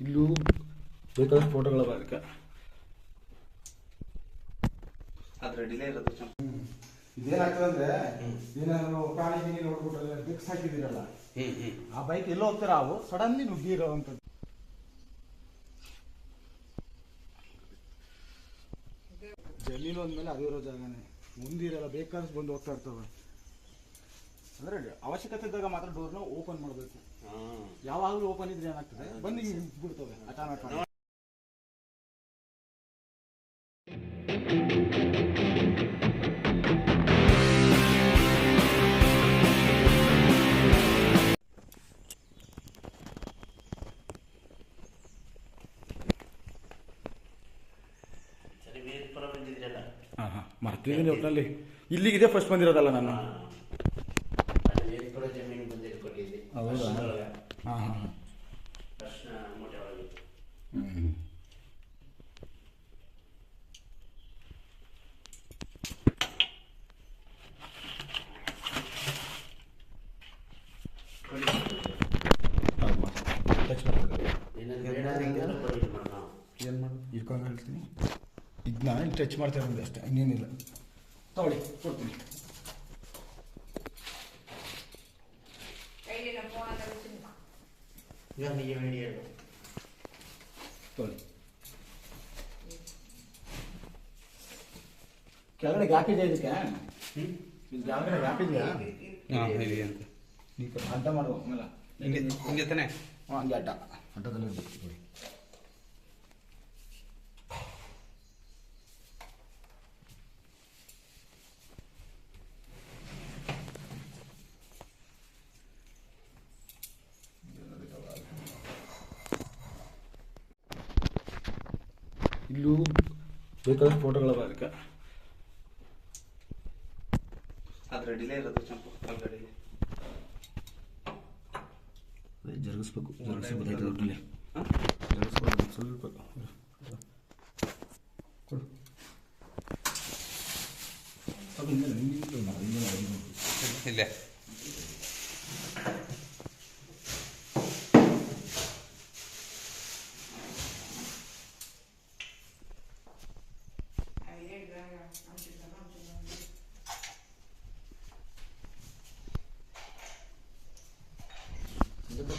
ಇಲ್ಲೂ ಬೇಕಾದಷ್ಟು ಫೋಟೋಗಳ ಅದಕ್ಕೆ. ಅದ್ರ ಡಿಲೇ ಇರೋದು ಇದೇನಾಗ್ತದಂದ್ರೆ ಏನಾದ್ರು ಪ್ರಾಣಿ ಗಿಣಿ ನೋಡ್ಬಿಟ್ಟು ಬಿಕ್ಸ್ ಹಾಕಿದಿರಲ್ಲ ಆ ಬೈಕ್ ಎಲ್ಲೋ ಹೋಗ್ತೀರ ಅವು? ಸಡನ್ಲಿ ನುಗ್ಗಿರೋವಂಥದ್ದು ಜಮೀನು ಅಂದ್ಮೇಲೆ ಅದಿರೋ ಜಾಗನೇ. ಮುಂದಿರಲ್ಲ ಬೇಕಾದಷ್ಟು ಬಂದು ಹೋಗ್ತಾ ಇರ್ತವೆ. ಅಂದ್ರೆ ಅವಶ್ಯಕತೆ ಇದ್ದಾಗ ಮಾತ್ರ ಡೋರ್ನ ಓಪನ್ ಮಾಡಬೇಕು. ಯಾವಾಗಲೂ ಓಪನ್ ಇದ್ರೆ ಏನಾಗ್ತದೆ? ಬಂದು ಬಿಡ್ತವೆ ಅಚಾನಕ್ ಆಗಿ. ಸರಿ ಬೇರೆ ಪರ ಬಂದಿದ್ರಲ್ಲ ಹಾಂ ಹಾಂ ಮರ್ತಿದ್ದೀನಿ ಒಟ್ಟಿನಲ್ಲಿ ಇಲ್ಲಿಗಿದೆ ಫಸ್ಟ್ ಬಂದಿರೋದಲ್ಲ ನಾನು ಅಲ್ಲಿ ಬೇರೆ ಪರ ಜಮೀನು ಬಂದಿದ್ದು ಕೊಟ್ಟಿದ್ದೆ ಹೌದಾ? ಹಾಂ ಹಾಂ ಹ್ಞೂ ಟಚ್ ಏನು ಮಾಡಿ? ಇಟ್ಕೊಂಡು ಹೇಳ್ತೀನಿ. ಇದನ್ನ ಟಚ್ ಮಾಡ್ತಾ ಇರೋದು ಅಷ್ಟೇ ಇನ್ನೇನಿಲ್ಲ. ತೊಗೊಳ್ಳಿ ಕೊಡ್ತೀನಿ. ಈಗ ನೀವು ಹಿಡಿಯೋದು ತಗೊಳ್ಳಿ ಕೆಳಗಡೆ ಗ್ಯಾಪ್ ಇದೆ ಇದಕ್ಕೆ ಹ್ಮ್ ಇಲ್ಲಿ ಕೆಳಗಡೆ ಗ್ಯಾಪ್ ಇದೆಯಾ ಹಾಂ ಇದೆ ಅಂತ ನೀವು ಸ್ವಲ್ಪ ಅಡ್ಡ ಮಾಡುವ ಆಮೇಲೆ ಹಿಂಗೆ ಹಿಂಗೆ ತಾನೆ ಹಾಂ ಹಂಗೆ ಅಡ್ಡ ಅಡ್ಡದಲ್ಲಿ ಇರ್ಬೇಕು ಇಲ್ಲೂ ಬೇಕಾದಷ್ಟು ಫೋಟೋಗಳವ ಅದಕ್ಕೆ ಅದ್ರ ಡಿಲೇ ಇರೋದು ಚಂಪ ಒಳಗಡೆ ಜರುಗಿಸ್ಬೇಕು ಜರುಗಿಸ್ಬೇಕು ಒಟ್ಟಿಗೆ ಹಾಂ ಜರುಗಿಸ್ಬೇಕು ಸ್ವಲ್ಪ ಕೊಡು ಅದು ಹಿಂದೆ ಹಿಂದೆ ಮಾಡು, ಹಿಂದೆ ಮಾಡು, ಹಿಂದೆ ಮಾಡು. ಇಲ್ಲೇ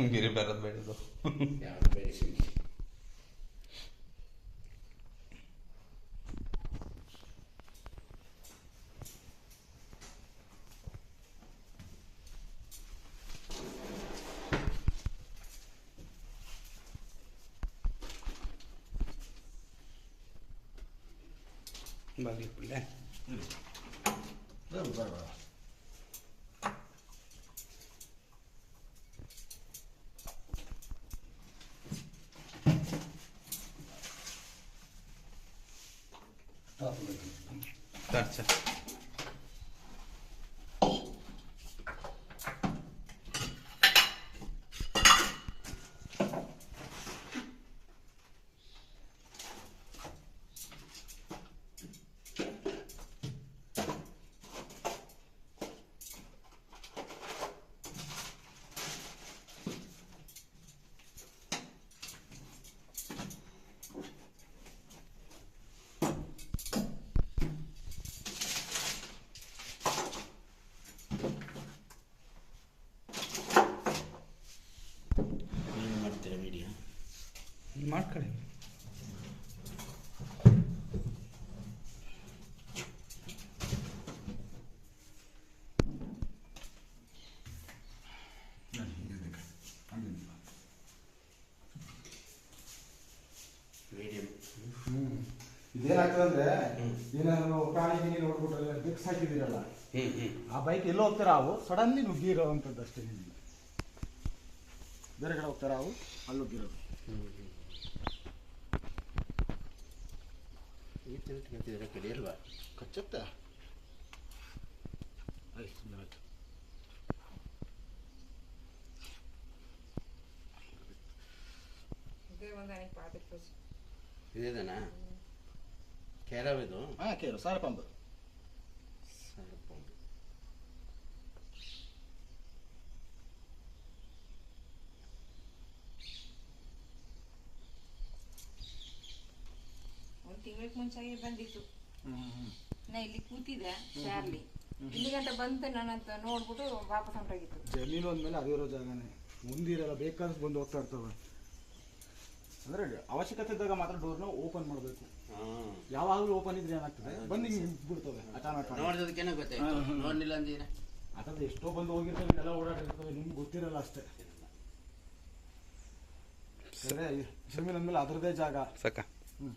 मेरे पैर बैठे दो Balik pula. Hmm. Dah, dah, dah. আচ্ছা ಮಾಡ್ಕೊಳ್ಳಿ ನಾನು ಹೀಗೆ ಬೇಕು. ಹಂಗೆ ಇಲ್ಲ. ವಿಡಿಯೋ ಇದೇನಾಗ್ತದೆ ಅಂದ್ರೆ ಹ್ಮ್. ಏನಾದ್ರು ಪ್ರಾಣಿ ಗಿಣಿ ನೋಡ್ಬಿಟ್ರೆ ಬಿಕ್ಸ್ ಹಾಕಿದಿರಲ್ಲ ಆ ಬೈಕ್ ಎಲ್ಲೋ ಹೋಗ್ತಾರ ಅವು ಸಡನ್ಲಿ ನುಗ್ಗಿರೋವಂಥದ್ದು ಅಷ್ಟೇ ಬೇರೆ ಕಡೆ ಹೋಗ್ತಾರೆ ಅವು ಅಲ್ಲೋಗಿರೋದು ಈ ಥರ ಇಟ್ಕೊತಿದ್ರೆ ಕಡಿಯಲ್ವಾ ಕಚ್ಚುತ್ತಾ ಅಲ್ಲಿ ಸುಮ್ಮನೆ ಆಯಿತು ಇದೇನಾ ಕೇರವ ಹಾಂ ಕೇರವ ಸಾರಪ್ಪ ಅಂಬದು ಮುಂಚೆಗೆ ಬಂದಿತ್ತು. ನಾ ಇಲ್ಲಿ ಕೂತಿದ್ದೆ ಶಾರ್ಲಿ. ಇಲ್ಲಿ ಗಂಟೆ ಬಂತು ನನ್ನಂತ ನೋಡ್ಬಿಟ್ಟು ವಾಪಸ್ ಹೊಂಟೋಗಿತ್ತು. ಜಮೀನು ಅಂದಮೇಲೆ ಅದಿರೋ ಜಾಗನೇ. ಮುಂದಿರಲ್ಲ ಬೇಕಾದಷ್ಟು ಬಂದು ಹೋಗ್ತಾ ಇರ್ತವೆ. ಅಂದ್ರೆ ಅವಶ್ಯಕತೆ ಇದ್ದಾಗ ಮಾತ್ರ ಡೋರ್ನ ಓಪನ್ ಮಾಡಬೇಕು. ಹಾಂ. ಯಾವಾಗಲೂ ಓಪನ್ ಇದ್ರೆ ಏನಾಗ್ತದೆ? ಬಂದು ಹಿಂಗೆ ಬಿಡ್ತವೆ. ಅಚಾನಕ್ ನೋಡಿದಕ್ಕೇನೆ ಗೊತ್ತಾಯ್ತು ನೋಡ್ಲಿಲ್ಲ ಅಂದಿರ ಎಷ್ಟೋ ಬಂದು ಹೋಗಿರ್ತವೆ ಎಲ್ಲ ಓಡಾಡಿರ್ತವೆ ನಿಮ್ಗೆ ಗೊತ್ತಿರಲ್ಲ ಅಷ್ಟೇ. ಸರಿ ಜಮೀನು ಅಂದಮೇಲೆ ಅದರದೇ ಜಾಗ. ಸಾಕ? ಹ್ಞೂ